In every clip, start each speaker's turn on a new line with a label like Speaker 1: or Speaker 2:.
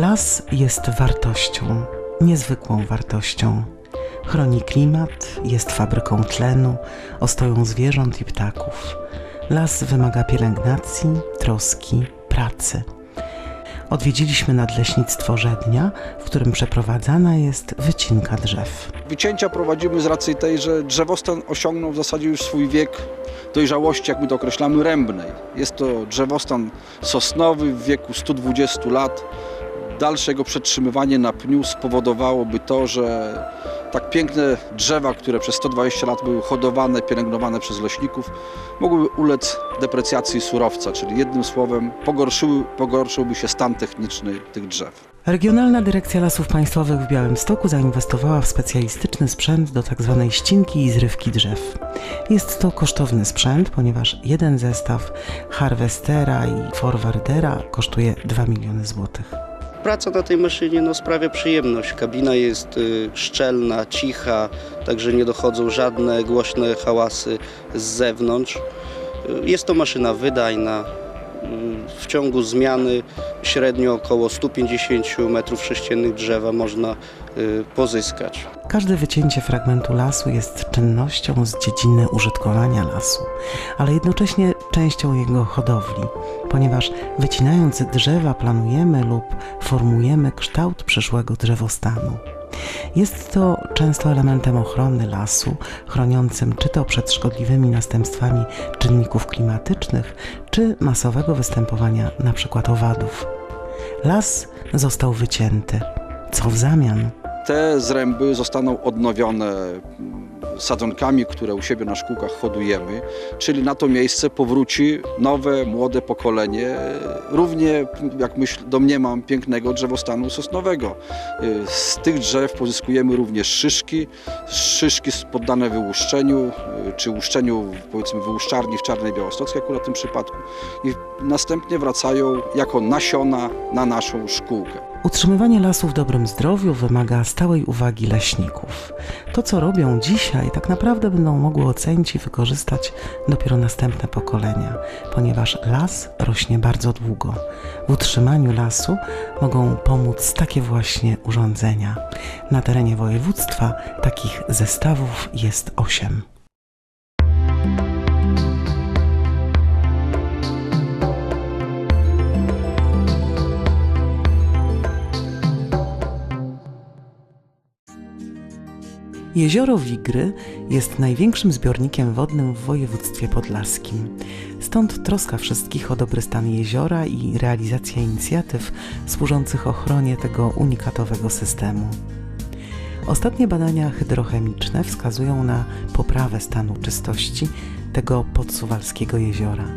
Speaker 1: Las jest wartością, niezwykłą wartością. Chroni klimat, jest fabryką tlenu, ostoją zwierząt i ptaków. Las wymaga pielęgnacji, troski, pracy. Odwiedziliśmy nadleśnictwo Żednia, w którym przeprowadzana jest wycinka drzew.
Speaker 2: Wycięcia prowadzimy z racji tej, że drzewostan osiągnął w zasadzie już swój wiek dojrzałości, jak my to określamy, rębnej. Jest to drzewostan sosnowy w wieku 120 lat. Dalsze jego przetrzymywanie na pniu spowodowałoby to, że tak piękne drzewa, które przez 120 lat były hodowane, pielęgnowane przez leśników, mogłyby ulec deprecjacji surowca, czyli jednym słowem pogorszyły, pogorszyłby się stan techniczny tych drzew.
Speaker 1: Regionalna Dyrekcja Lasów Państwowych w Białymstoku zainwestowała w specjalistyczny sprzęt do tzw. ścinki i zrywki drzew. Jest to kosztowny sprzęt, ponieważ jeden zestaw harwestera i forwardera kosztuje 2 miliony złotych.
Speaker 3: Praca na tej maszynie no, sprawia przyjemność. Kabina jest y, szczelna, cicha, także nie dochodzą żadne głośne hałasy z zewnątrz. Y, Jest to maszyna wydajna. Y, W ciągu zmiany średnio około 150 m3 drzewa można y, pozyskać.
Speaker 1: Każde wycięcie fragmentu lasu jest czynnością z dziedziny użytkowania lasu, ale jednocześnie częścią jego hodowli, ponieważ wycinając drzewa planujemy lub formujemy kształt przyszłego drzewostanu. Jest to często elementem ochrony lasu, chroniącym czy to przed szkodliwymi następstwami czynników klimatycznych, czy masowego występowania np. owadów. Las został wycięty. Co w zamian?
Speaker 2: Te zręby zostaną odnowione mm, sadzonkami, które u siebie na szkółkach hodujemy, czyli na to miejsce powróci nowe, młode pokolenie, równie, jak myśl, domniemam, pięknego drzewostanu sosnowego. Y, Z tych drzew pozyskujemy również szyszki, szyszki poddane wyłuszczeniu, y, czy łuszczeniu, powiedzmy, wyłuszczarni w Czarnej Białostockiej akurat w tym przypadku i następnie wracają jako nasiona na naszą szkółkę.
Speaker 1: Utrzymywanie lasu w dobrym zdrowiu wymaga stałej uwagi leśników. To, co robią dzisiaj, tak naprawdę będą mogły ocenić i wykorzystać dopiero następne pokolenia, ponieważ las rośnie bardzo długo. W utrzymaniu lasu mogą pomóc takie właśnie urządzenia. Na terenie województwa takich zestawów jest osiem. Jezioro Wigry jest największym zbiornikiem wodnym w województwie podlaskim. Stąd troska wszystkich o dobry stan jeziora i realizacja inicjatyw służących ochronie tego unikatowego systemu. Ostatnie badania hydrochemiczne wskazują na poprawę stanu czystości tego podsuwalskiego jeziora.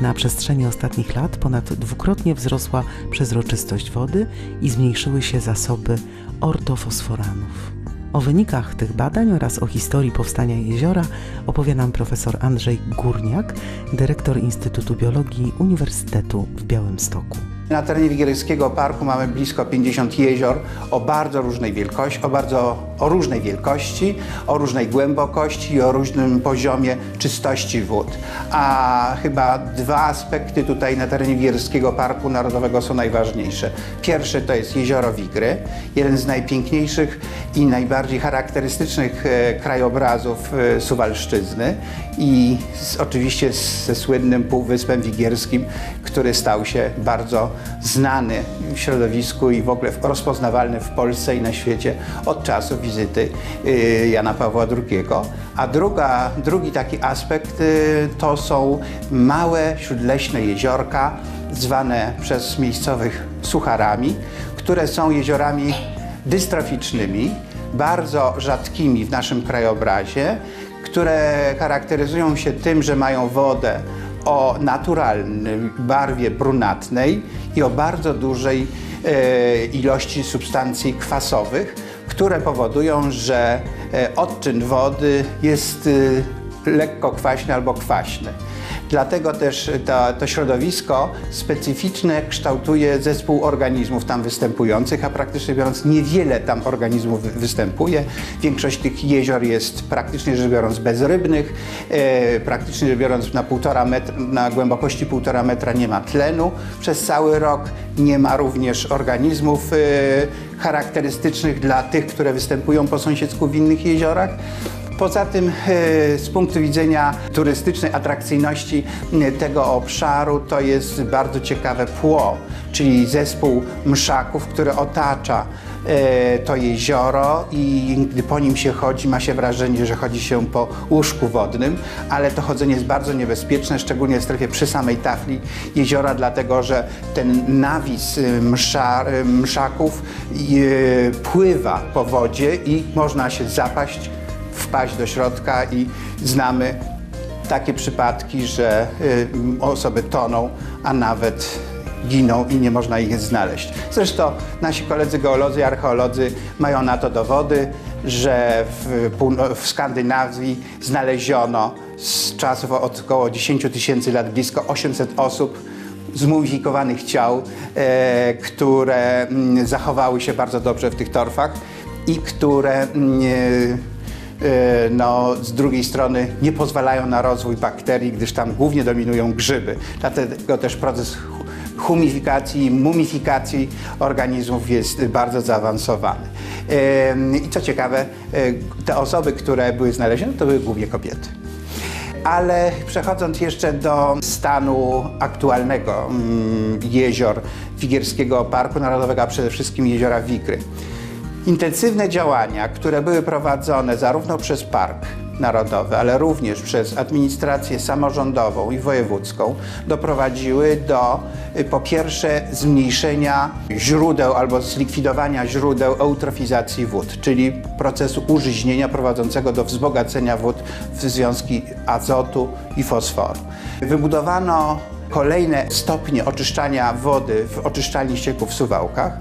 Speaker 1: Na przestrzeni ostatnich lat ponad dwukrotnie wzrosła przezroczystość wody i zmniejszyły się zasoby ortofosforanów. O wynikach tych badań oraz o historii powstania jeziora opowie nam profesor Andrzej Górniak, dyrektor Instytutu Biologii Uniwersytetu w Białymstoku.
Speaker 4: Na terenie Wigierskiego Parku mamy blisko 50 jezior o bardzo różnej wielkości, o bardzo o różnej wielkości, o różnej głębokości i o różnym poziomie czystości wód. A chyba dwa aspekty tutaj na terenie Wigierskiego Parku Narodowego są najważniejsze. Pierwszy to jest jezioro Wigry, jeden z najpiękniejszych i najbardziej charakterystycznych e, krajobrazów e, Suwalszczyzny i z, oczywiście ze słynnym Półwyspem Wigierskim, który stał się bardzo znany w środowisku i w ogóle rozpoznawalny w Polsce i na świecie od czasu wizyty y, Jana Pawła II. A druga, drugi taki aspekt y, to są małe śródleśne jeziorka, zwane przez miejscowych sucharami, które są jeziorami dystroficznymi, bardzo rzadkimi w naszym krajobrazie, które charakteryzują się tym, że mają wodę o naturalnej barwie brunatnej i o bardzo dużej e, ilości substancji kwasowych, które powodują, że e, odczyn wody jest e, lekko kwaśny albo kwaśny. Dlatego też to, to środowisko specyficzne kształtuje zespół organizmów tam występujących, a praktycznie biorąc niewiele tam organizmów wy- występuje. Większość tych jezior jest praktycznie rzecz biorąc bezrybnych, e, praktycznie rzecz biorąc na, półtora metra, na głębokości półtora metra nie ma tlenu przez cały rok, nie ma również organizmów e, charakterystycznych dla tych, które występują po sąsiedzku w innych jeziorach. Poza tym e, z punktu widzenia turystycznej atrakcyjności e, tego obszaru to jest bardzo ciekawe pło, czyli zespół mszaków, który otacza e, to jezioro i gdy po nim się chodzi, ma się wrażenie, że chodzi się po łóżku wodnym, ale to chodzenie jest bardzo niebezpieczne, szczególnie w strefie przy samej tafli jeziora, dlatego że ten nawis msza, mszaków pływa po wodzie i można się zapaść, wpaść do środka i znamy takie przypadki, że y, osoby toną, a nawet giną i nie można ich znaleźć. Zresztą nasi koledzy geolodzy i archeolodzy mają na to dowody, że w, w Skandynawii znaleziono z czasów od około 10 tysięcy lat blisko 800 osób zmumifikowanych ciał, e, które mm, zachowały się bardzo dobrze w tych torfach i które mm, e, e, no, z drugiej strony nie pozwalają na rozwój bakterii, gdyż tam głównie dominują grzyby. Dlatego też proces hu- humifikacji, mumifikacji organizmów jest bardzo zaawansowany. Em, I co ciekawe, e, te osoby, które były znalezione, to były głównie kobiety. Ale przechodząc jeszcze do stanu aktualnego mm, jezior Wigierskiego Parku Narodowego, a przede wszystkim jeziora Wigry. Intensywne działania, które były prowadzone zarówno przez Park Narodowy, ale również przez administrację samorządową i wojewódzką, doprowadziły do y, po pierwsze zmniejszenia źródeł albo zlikwidowania źródeł eutrofizacji wód, czyli procesu użyźnienia prowadzącego do wzbogacenia wód w związki azotu i fosforu. Wybudowano kolejne stopnie oczyszczania wody w oczyszczalni ścieków w Suwałkach.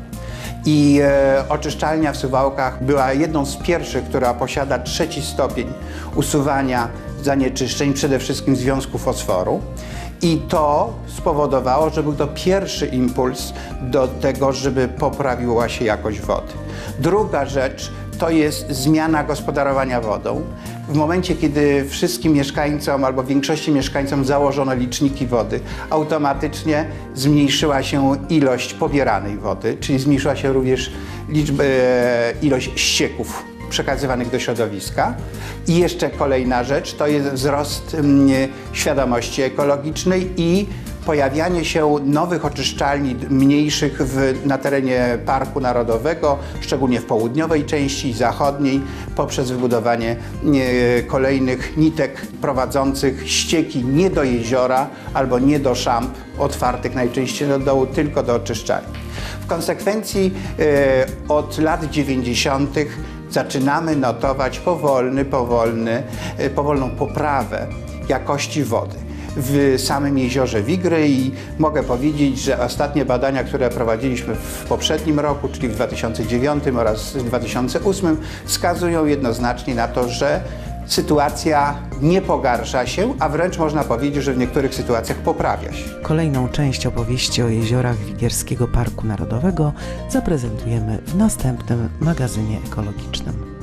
Speaker 4: I e, oczyszczalnia w Suwałkach była jedną z pierwszych, która posiada trzeci stopień usuwania zanieczyszczeń, przede wszystkim związku fosforu. I to spowodowało, że był to pierwszy impuls do tego, żeby poprawiła się jakość wody. Druga rzecz to jest zmiana gospodarowania wodą. W momencie, kiedy wszystkim mieszkańcom albo większości mieszkańcom założono liczniki wody, automatycznie zmniejszyła się ilość pobieranej wody, czyli zmniejszyła się również e, ilość ścieków przekazywanych do środowiska. I jeszcze kolejna rzecz to jest wzrost mm, świadomości ekologicznej i pojawianie się nowych oczyszczalni mniejszych w, na terenie Parku Narodowego, szczególnie w południowej części zachodniej, poprzez wybudowanie e, kolejnych nitek prowadzących ścieki nie do jeziora albo nie do szamp otwartych najczęściej do dołu, tylko do oczyszczalni. W konsekwencji e, od lat 90. zaczynamy notować powolny, powolny, e, powolną poprawę jakości wody w samym jeziorze Wigry i mogę powiedzieć, że ostatnie badania, które prowadziliśmy w poprzednim roku, czyli w 2009 oraz 2008, wskazują jednoznacznie na to, że sytuacja nie pogarsza się, a wręcz można powiedzieć, że w niektórych sytuacjach poprawia się.
Speaker 1: Kolejną część opowieści o jeziorach Wigierskiego Parku Narodowego zaprezentujemy w następnym magazynie ekologicznym.